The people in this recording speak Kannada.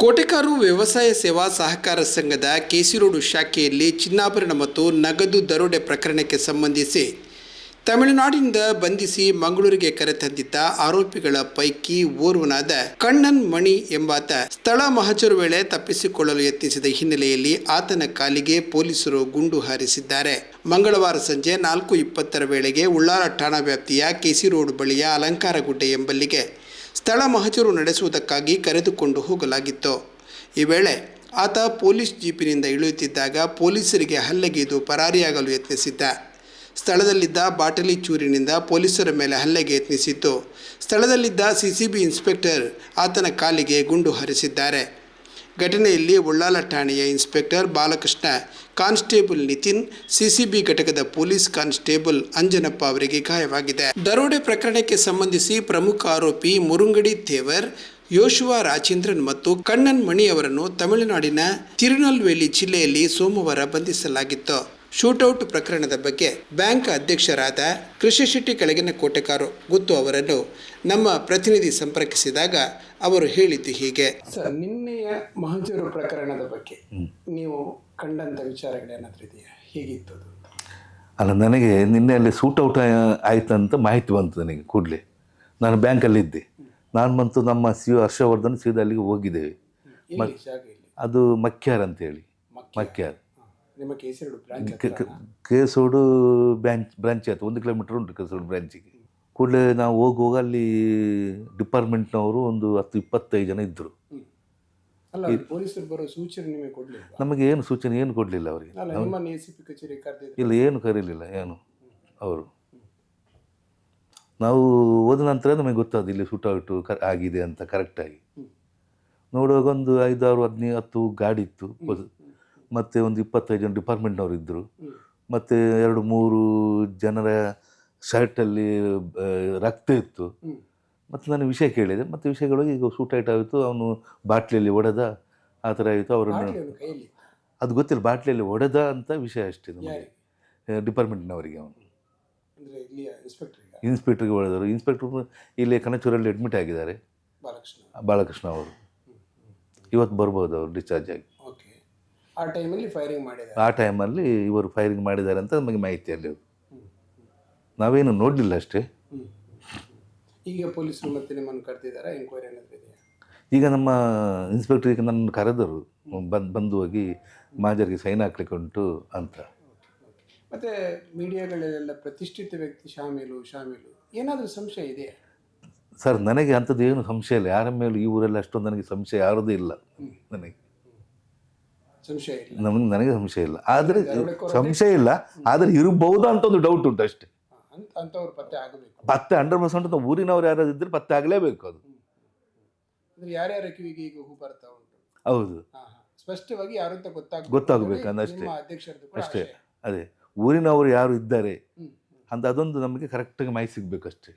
ಕೋಟೆಕಾರು ವ್ಯವಸಾಯ ಸೇವಾ ಸಹಕಾರ ಸಂಘದ ಕೆಸಿರೋಡು ಶಾಖೆಯಲ್ಲಿ ಚಿನ್ನಾಭರಣ ಮತ್ತು ನಗದು ದರೋಡೆ ಪ್ರಕರಣಕ್ಕೆ ಸಂಬಂಧಿಸಿ ತಮಿಳುನಾಡಿನಿಂದ ಬಂಧಿಸಿ ಮಂಗಳೂರಿಗೆ ಕರೆತಂದಿದ್ದ ಆರೋಪಿಗಳ ಪೈಕಿ ಓರ್ವನಾದ ಕಣ್ಣನ್ ಮಣಿ ಎಂಬಾತ ಸ್ಥಳ ಮಹಜರು ವೇಳೆ ತಪ್ಪಿಸಿಕೊಳ್ಳಲು ಯತ್ನಿಸಿದ ಹಿನ್ನೆಲೆಯಲ್ಲಿ ಆತನ ಕಾಲಿಗೆ ಪೊಲೀಸರು ಗುಂಡು ಹಾರಿಸಿದ್ದಾರೆ. ಮಂಗಳವಾರ ಸಂಜೆ ನಾಲ್ಕು ಇಪ್ಪತ್ತರ ವೇಳೆಗೆ ಉಳ್ಳಾರ ಠಾಣಾ ವ್ಯಾಪ್ತಿಯ ಕೆಸಿ ರೋಡ್ ಬಳಿಯ ಅಲಂಕಾರಗುಡ್ಡೆ ಎಂಬಲ್ಲಿಗೆ ಸ್ಥಳ ಮಹಜರು ನಡೆಸುವುದಕ್ಕಾಗಿ ಕರೆದುಕೊಂಡು ಹೋಗಲಾಗಿತ್ತು. ಈ ವೇಳೆ ಆತ ಪೊಲೀಸ್ ಜೀಪಿನಿಂದ ಇಳಿಯುತ್ತಿದ್ದಾಗ ಪೊಲೀಸರಿಗೆ ಹಲ್ಲೆಗೆದು ಪರಾರಿಯಾಗಲು ಯತ್ನಿಸಿದ್ದ. ಸ್ಥಳದಲ್ಲಿದ್ದ ಬಾಟಲಿ ಚೂರಿನಿಂದ ಪೊಲೀಸರ ಮೇಲೆ ಹಲ್ಲೆಗೆ ಯತ್ನಿಸಿತ್ತು. ಸ್ಥಳದಲ್ಲಿದ್ದ ಸಿಸಿಬಿ ಇನ್ಸ್ಪೆಕ್ಟರ್ ಆತನ ಕಾಲಿಗೆ ಗುಂಡು ಹಾರಿಸಿದ್ದಾರೆ. ಘಟನೆಯಲ್ಲಿ ಉಳ್ಳಾಲ ಠಾಣೆಯ inspector Balakrishna, constable Nitin, CCB ಘಟಕದ ಪೊಲೀಸ್ ಕಾನ್ಸ್ಟೇಬಲ್ ಅಂಜನಪ್ಪ ಅವರಿಗೆ ಗಾಯವಾಗಿದೆ. ದರೋಡೆ ಪ್ರಕರಣಕ್ಕೆ ಸಂಬಂಧಿಸಿ ಪ್ರಮುಖ ಆರೋಪಿ ಮುರುಂಗಡಿ ತೇವರ್ ಯೋಶುವ ರಾಜೇಂದ್ರನ್ ಮತ್ತು ಕಣ್ಣನ್ ಮಣಿ ಅವರನ್ನು ತಮಿಳುನಾಡಿನ ತಿರುನಲ್ವೇಲಿ ಜಿಲ್ಲೆಯಲ್ಲಿ ಸೋಮವಾರ ಬಂಧಿಸಲಾಗಿತ್ತು. ಶೂಟೌಟ್ ಪ್ರಕರಣದ ಬಗ್ಗೆ ಬ್ಯಾಂಕ್ ಅಧ್ಯಕ್ಷರಾದ ಕೃಷಿ ಶೆಟ್ಟಿ ಕೆಳಗಿನ ಕೋಟೆಕಾರು ಗುತ್ತು ಅವರನ್ನು ನಮ್ಮ ಪ್ರತಿನಿಧಿ ಸಂಪರ್ಕಿಸಿದಾಗ ಅವರು ಹೇಳಿದ್ದು ಹೀಗೆ. ಸರ್ ನಿನ್ನೆಯ ಮಹಜೂರು ಪ್ರಕರಣದ ಬಗ್ಗೆ ನೀವು ಕಂಡಂತ ವಿಚಾರಗಳೇನಾದ್ರೂ ಇದೆಯಾ? ಹೇಗಿತ್ತು ಅದು? ಅಲ್ಲ ನನಗೆ ನಿನ್ನೆ ಅಲ್ಲಿ ಶೂಟ್ ಔಟ್ ಆಯ್ತು ಅಂತ ಮಾಹಿತಿ ಬಂತು ನನಗೆ ಕೂಡಲೇ. ನಾನು ಬ್ಯಾಂಕಲ್ಲಿದ್ದೆ. ನಾನು ಮತ್ತು ನಮ್ಮ ಸಿ ಹರ್ಷವರ್ಧನ್ ಸೀದಾ ಅಲ್ಲಿಗೆ ಹೋಗಿದ್ದೇವೆ. ಅದು ಮಕ್ಯಾರ್ ಅಂತೇಳಿ. ಮಕ್ಯಾರ್. ನಿಮ್ಮ ಕೇಸೋಡು ಬ್ರಾಂಚ್ ಬ್ರಾಂಚ್ ಆಯ್ತು. ಒಂದು ಕಿಲೋಮೀಟರ್ ಉಂಟು ಕೇಸೋಡು ಬ್ರಾಂಚಿಗೆ ಕೂಡಲೇ ನಾವು ಹೋಗುವಾಗ ಅಲ್ಲಿ ಡಿಪಾರ್ಟ್ಮೆಂಟ್ನವರು ಒಂದು ಹತ್ತು ಇಪ್ಪತ್ತೈದು ಜನ ಇದ್ದರು ಅಲ್ಲ ಪೊಲೀಸರು ಬರೋ ಸೂಚನೆ ನಿಮಗೆ ಕೊಡ್ಲಿಲ್ಲ ನಮಗೆ ಏನು ಸೂಚನೆ ಏನು ಕೊಡಲಿಲ್ಲ ಅವರಿಗೆ. ಇಲ್ಲ ಏನು ಕರೀಲಿಲ್ಲ ಏನು ಅವರು. ನಾವು ಹೋದ ನಂತರ ನಮಗೆ ಗೊತ್ತಾದ ಇಲ್ಲಿ ಸುಟೌಟು ಕ ಆಗಿದೆ ಅಂತ ಕರೆಕ್ಟಾಗಿ ನೋಡುವಾಗ ಒಂದು ಐದಾರು ಹದಿನೈದು ಹತ್ತು ಗಾಡಿ ಇತ್ತು. ಮತ್ತು ಒಂದು ಇಪ್ಪತ್ತೈದು ಜನ ಡಿಪಾರ್ಟ್ಮೆಂಟ್ನವರು ಇದ್ದರು ಮತ್ತು ಎರಡು ಮೂರು ಜನರ ಶರ್ಟಲ್ಲಿ ರಕ್ತ ಇತ್ತು. ಮತ್ತು ನಾನು ವಿಷಯ ಕೇಳಿದೆ. ಮತ್ತು ವಿಷಯಗಳು ಈಗ ಸೂಟೈಟ್ ಆಯಿತು. ಅವನು ಬಾಟ್ಲಿಯಲ್ಲಿ ಒಡೆದ. ಆ ಥರ ಆಯಿತು. ಅವರನ್ನು ಅದು ಗೊತ್ತಿಲ್ಲ. ಬಾಟ್ಲಿಯಲ್ಲಿ ಒಡೆದ ಅಂತ ವಿಷಯ ಅಷ್ಟೇ ನಮಗೆ. ಡಿಪಾರ್ಟ್ಮೆಂಟ್ನವರಿಗೆ ಅವನು. ಇನ್ಸ್ಪೆಕ್ಟರ್ಗೆ ಹೊಡೆದರು ಇನ್ಸ್ಪೆಕ್ಟರ್ ಇಲ್ಲಿ ಕನಚೂರಲ್ಲಿ ಅಡ್ಮಿಟ್ ಆಗಿದ್ದಾರೆ. ಬಾಲಕೃಷ್ಣ. ಬಾಲಕೃಷ್ಣ ಅವರು. ಇವತ್ತು ಬರ್ಬೋದು ಅವರು ಡಿಸ್ಚಾರ್ಜ್ ಆಗಿ. ಆ ಟೈಮಲ್ಲಿ ಫೈರಿಂಗ್ ಮಾಡಿದ್ದಾರೆ. ಆ ಟೈಮಲ್ಲಿ ಇವರು ಫೈರಿಂಗ್ ಮಾಡಿದ್ದಾರೆ ಅಂತ ನಮಗೆ ಮಾಹಿತಿ ಅಲ್ಲಿ ನಾವೇನು ನೋಡಲಿಲ್ಲ ಅಷ್ಟೇ. ಈಗ ಪೊಲೀಸರು ಮತ್ತೆ ನಿಮ್ಮನ್ನು ಕರೆದಿದ್ದಾರೆ? ಎಂಕ್ವೈರಿ ಏನಾದರೂ ಇದೆಯಾ? ಈಗ ನಮ್ಮ ಇನ್ಸ್ಪೆಕ್ಟರ್ ನನ್ನ ಕರೆದರು. ಬಂದು ಬಂದು ಹೋಗಿ ಮಾಜರಿಗೆ ಸೈನ್ ಹಾಕ್ಲಿಕ್ಕೆ ಉಂಟು ಅಂತ. ಮತ್ತೆ ಮೀಡಿಯಾಗಳಲ್ಲೆಲ್ಲ ಪ್ರತಿಷ್ಠಿತ ವ್ಯಕ್ತಿ ಶಾಮೀಲು ಶಾಮೀಲು. ಏನಾದರೂ ಸಂಶಯ ಇದೆಯಾ? ಸರ್ ನನಗೆ ಅಂಥದ್ದು ಏನು ಸಂಶಯ ಇಲ್ಲ. ಯಾರ ಮೇಲೂ ಈ ಊರಲ್ಲಿ ಅಷ್ಟೊಂದು ನನಗೆ ಸಂಶಯ ಯಾರದೂ ಇಲ್ಲ. ನನಗೆ. ನಮಗೆ ನನಗೆ ಸಂಶಯ ಇಲ್ಲ. ಆದರೆ ಸಂಶಯ ಇಲ್ಲ. ಆದರೆ ಇರಬಹುದು ಅಂತ ಒಂದು ಡೌಟ್ ಉಂಟು ಅಷ್ಟೇ. ಪತ್ತೆ ಆಗಬೇಕು. ಪತ್ತೆ ಹಂಡ್ರೆಡ್ ಪರ್ಸೆಂಟ್ ಊರಿನವ್ರು ಯಾರಾದ್ರು ಇದ್ರೆ ಪತ್ತೆ ಆಗಲೇಬೇಕು ಅದು. ಹೌದು. ಸ್ಪಷ್ಟವಾಗಿ ಯಾರು ಅಂತ ಗೊತ್ತಾಗ ಗೊತ್ತಾಗಬೇಕು. ನಿಮ್ಮ ಅಷ್ಟೇ. ಅದೇ. ಊರಿನವರು ಯಾರು ಇದ್ದಾರೆ ಅಂತ ಅದೊಂದು ನಮಗೆ ಕರೆಕ್ಟಾಗಿ ಮಾಹಿತಿ ಸಿಗಬೇಕಷ್ಟೇ